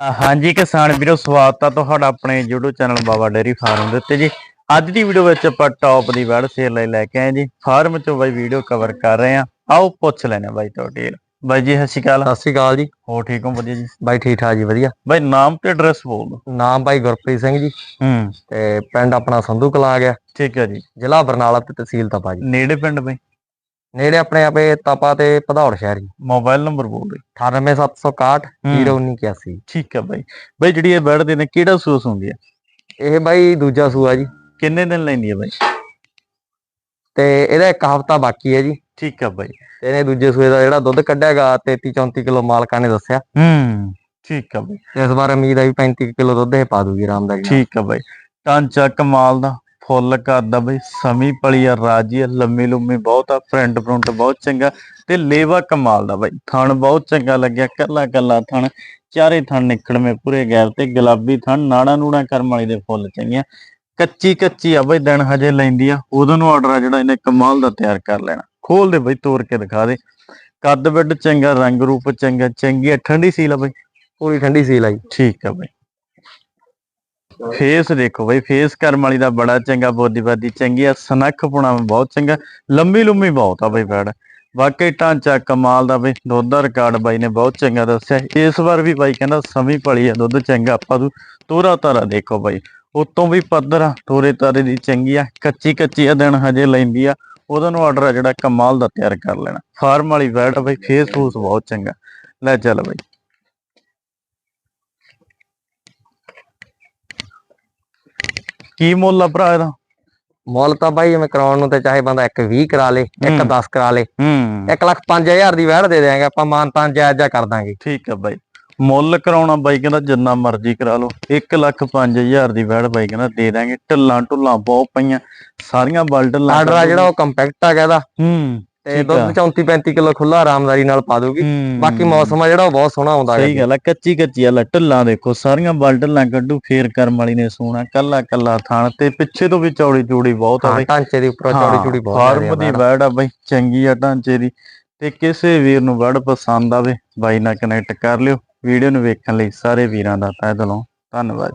ਹਾਂਜੀ ਕਿਸਾਨ ਵੀਰੋ ਸਵਾਗਤ ਆ ਤੁਹਾਡਾ ਆਪਣੇ YouTube channel Baba dairy farm ਦੇ ਉੱਤੇ ਜੀ। ਅੱਜ ਦੀ ਵੀਡੀਓ ਵਿੱਚ ਆਪਾਂ ਟੌਪ ਦੀ ਵਰਡ ਸੇਲ ਲਈ ਲੈ ਕੇ ਆਏ ਜੀ। ਫਾਰਮ ਚੋਂ ਬਾਈ ਵੀਡੀਓ ਕਵਰ ਕਰ ਰਹੇ ਆ ਆਓ ਪੁੱਛ ਲੈਣੇ ਬਾਈ ਤੋਂ ਡਿਟੇਲ ਬਾਈ ਜੀ ਸਤਿ ਸ਼੍ਰੀ ਅਕਾਲ। ਸਤਿ ਸ਼੍ਰੀ ਅਕਾਲ ਜੀ। ਹੋ ਠੀਕ ਹੋ? ਵਧੀਆ ਜੀ। ਬਾਈ ਠੀਕ ਠਾਕ ਜੀ ਵਧੀਆ। ਬਾਈ ਨਾਮ ਤੇ ਐਡਰੈਸ ਬੋਲ ਦਿਓ। ਨਾਮ ਬਾਈ ਗੁਰਪ੍ਰੀਤ ਸਿੰਘ ਜੀ। ਹੂੰ। ਤੇ ਪਿੰਡ ਆਪਣਾ ਸੰਧੂ ਕਲਾਂ ਆ ਗਿਆ। ਠੀਕ ਹੈ ਜੀ। ਜ਼ਿਲ੍ਹਾ ਬਰਨਾਲਾ ਤੇ ਤਹਿਸੀਲ ਤਪਾ ਜੀ। ਨੇੜੇ ਪਿੰਡ ਬਾਈ? ਨੇੜੇ ਆਪਣੇ ਆਪੇ ਤਪਾ ਤੇ ਭਦੌੜ ਸ਼ਹਿਰ ਮੋਬਾਈਲ ਨੰਬਰ ਬੋਲ ਦਿਓ 98761 0981 ਠੀਕ ਹੈ ਬਾਈ। ਬਾਈ ਜਿਹੜੀ ਇਹ ਬੈਡ ਦੇ ਨੇ ਕਿਹੜਾ ਸੂਸ ਹੁੰਦੀ ਹੈ ਇਹ ਬਾਈ ਦੂਜਾ ਸੂਆ ਜੀ। ਕਿੰਨੇ ਦਿਨ ਲੈਂਦੀ ਹੈ ਬਾਈ? ਤੇ ਇਹਦਾ ਇੱਕ ਹਫਤਾ ਬਾਕੀ ਹੈ ਜੀ। ਠੀਕ ਹੈ ਬਾਈ। ਤੇ ਇਹਨੇ ਦੂਜੇ ਸੂਏ ਦਾ ਜਿਹੜਾ ਦੁੱਧ ਕੱਢਿਆਗਾ 33 34 ਕਿਲੋ ਮਾਲਕਾਂ ਨੇ ਦੱਸਿਆ। ਹੂੰ ਠੀਕ ਹੈ ਬਾਈ। ਇਸ ਵਾਰ ਉਮੀਦ ਹੈ ਵੀ 35 ਕਿਲੋ ਦੁੱਧ ਇਹ ਪਾ ਦੂਗੀ ਆਰਾਮ ਦਾ ਜੀ ਠੀਕ ਆ ਬਾਈ। ਟਾਂਚਾ ਕਮਾਲ ਦਾ। ਫੁੱਲ ਕਰਦਾ ਬਈ ਸਮੀ ਪਲੀ ਆ ਰਾਜੀ ਆ ਲੰਮੀ ਲੰਮੀ ਬਹੁਤ ਆ ਪ੍ਰਿੰਟ ਪ੍ਰਿੰਟ ਬਹੁਤ ਚੰਗਾ ਤੇ ਲੇਵਾ ਕਮਾਲ ਦਾ ਬਾਈ ਥਣ ਬਹੁਤ ਚੰਗਾ ਲੱਗਿਆ ਕੱਲਾ ਕੱਲਾ ਥਣ ਚਾਰੇ ਥਣ ਨਿਕਲਵੇਂ ਪੂਰੇ ਗੈਰ ਤੇ ਗੁਲਾਬੀ ਥਣ ਨਾੜਾ ਨੂੜਾ ਕਰਮ ਵਾਲੀ ਦੇ ਫੁੱਲ ਚੰਗੀਆਂ। ਕੱਚੀ ਕੱਚੀ ਆ ਬਈ ਦਿਨ ਹਜੇ ਲੈਂਦੀ ਆ ਉਦੋਂ ਨੂੰ ਆਰਡਰ ਆ ਜਿਹੜਾ ਇਹਨੇ ਕਮਾਲ ਦਾ ਤਿਆਰ ਕਰ ਲੈਣਾ। ਖੋਲ ਦੇ ਬਈ ਤੋੜ ਕੇ ਦਿਖਾ ਦੇ। ਕੱਦ ਵਿੱਡ ਚੰਗਾ ਰੰਗ ਰੂਪ ਚੰਗਾ ਚੰਗੀ ਠੰਡੀ ਸੀਲ ਆ ਬਈ। ਪੂਰੀ ਠੰਡੀ ਸੀਲ ਆ ਜੀ। ਠੀਕ ਆ ਬਾਈ। ਫੇਸ ਦੇਖੋ ਬਾਈ, ਫੇਸ ਕਰਮ ਵਾਲੀ ਦਾ ਬੜਾ ਚੰਗਾ ਬੋਦੀਵਾਦੀ ਚੰਗੀ ਆ, ਸਨੱਖ ਪੁਣਾ ਬਹੁਤ ਚੰਗਾ, ਲੰਮੀ ਲੰਮੀ ਬਹੁਤ ਆ ਬਾਈ ਬੈੜ ਵਾਕਈ ਢਾਂਚਾ ਕਮਾਲ ਦਾ ਬਈ, ਦੁੱਧ ਦਾ ਰਿਕਾਰਡ ਬਾਈ ਨੇ ਬਹੁਤ ਚੰਗਾ ਦੱਸਿਆ। ਇਸ ਵਾਰ ਵੀ ਬਾਈ ਕਹਿੰਦਾ ਸਮੀ ਭਲੀ ਆ, ਦੁੱਧ ਚੰਗਾ ਆਪਾਂ ਨੂੰ। ਤੋਰਾ ਤਾਰਾ ਦੇਖੋ ਬਾਈ, ਉਤੋਂ ਵੀ ਪੱਧਰ ਆ, ਤੋਰੇ ਤਾਰੇ ਦੀ ਚੰਗੀ ਆ, ਕੱਚੀ ਕੱਚੀ ਆ, ਦਿਨ ਹਜੇ ਲੈਂਦੀ ਆ। ਉਹਦਾ ਨੂੰ ਆਰਡਰ ਆ ਜਿਹੜਾ ਕਮਾਲ ਦਾ ਤਿਆਰ ਕਰ ਲੈਣਾ। ਫਾਰਮ ਵਾਲੀ ਬੈੜ ਆ ਬਾਈ, ਫੇਸ ਫੂਸ ਬਹੁਤ ਚੰਗਾ। ਲੈ ਚੱਲ ਬਾਈ। ਕੀ ਮੁੱਲ ਆ ਭਰਾ ਇਹਦਾ? ਮੁੱਲ ਤਾਂ ਬਾਈ ਐਵੇਂ ਕਰਾਉਣ ਨੂੰ ਤੇ ਚਾਹੇ ਬੰਦਾ ਇੱਕ 20 ਕਰਾ ਲੇ ਇੱਕ ਹੂੰ। 10 ਕਰਾ ਲੇ ਹੂੰ। 1 ਲੱਖ 5000 ਦੀ ਵਹਿੜ ਦੇ ਦੇਾਂਗੇ ਆਪਾਂ ਮਾਨਤਾਨ ਜਾਇਜ਼ ਜਾ ਕਰ ਦਾਂਗੇ। ਠੀਕ ਆ ਬਾਈ। ਮੁੱਲ ਕਰਾਉਣਾ ਬਾਈ ਕਹਿੰਦਾ ਜਿੰਨਾ ਮਰਜ਼ੀ ਕਰਾ ਲਓ। 1 ਲੱਖ 5000 ਦੀ ਵੈੜ ਬਾਈ ਕਹਿੰਦਾ ਦੇ ਦਾਂਗੇ ਢੱਲਾਂ ਢੁੱਲਾਂ ਬਹੁਤ ਪਈਆਂ। ਸਾਰੀਆਂ ਬਲ ਢੱਲਾਂ ਆਰਡਰ ਆ ਜਿਹੜਾ ਉਹ ਕੰਪੈਕਟ ਆ ਇਹਦਾ। ਹੂੰ। ਤੇ ਆ। ਦੁੱਧ 34 35 ਕਿਲੋ ਖੁੱਲਾ ਆਰਾਮਦਾਰੀ ਨਾਲ ਪਾ ਦੂਗੀ ਹੂੰ। ਬਾਕੀ ਮੌਸਮ ਆ ਜਿਹੜਾ ਉਹ ਬਹੁਤ ਸੋਹਣਾ ਆਉਂਦਾ ਸਹੀ ਗੱਲ ਆ ਕੱਚੀ ਕੱਚੀ ਆ ਲੈ ਢੱਲਾਂ ਦੇਖੋ ਸਾਰੀਆਂ ਬਲ ਢੱਲਾਂ ਕੱਢੂ ਫੇਰ ਕਰਮ ਵਾਲੀ ਨੇ ਸੋਣਾ ਕੱਲਾ ਕੱਲਾ ਥਾਣ ਤੇ ਪਿੱਛੇ ਤੋਂ ਵੀ ਚੌੜੀ ਚੂੜੀ ਬਹੁਤ ਆ ਹਾਂ ਬਾਈ। ਢਾਂਚੇ ਦੀ ਉੱਪਰੋਂ ਚੌੜੀ ਚੂੜੀ ਬਹੁਤ ਫਾਰਮ ਜ਼ਿਆਦਾ ਦੀ ਆ ਵੈੜ ਆ ਬਾਈ ਚੰਗੀ ਆ ਢਾਂਚੇ ਦੀ। ਤੇ ਕਿਸੇ ਵੀਰ ਨੂੰ ਵੈੜ ਪਸੰਦ ਆਵੇ ਬਾਈ ਨਾਲ ਕਨੈਕਟ ਕਰ ਲਿਓ। ਵੀਡੀਓ ਨੂੰ ਵੇਖਣ ਲਈ ਸਾਰੇ ਵੀਰਾਂ ਦਾ ਤਹਿ ਦਿਲੋਂ ਧੰਨਵਾਦ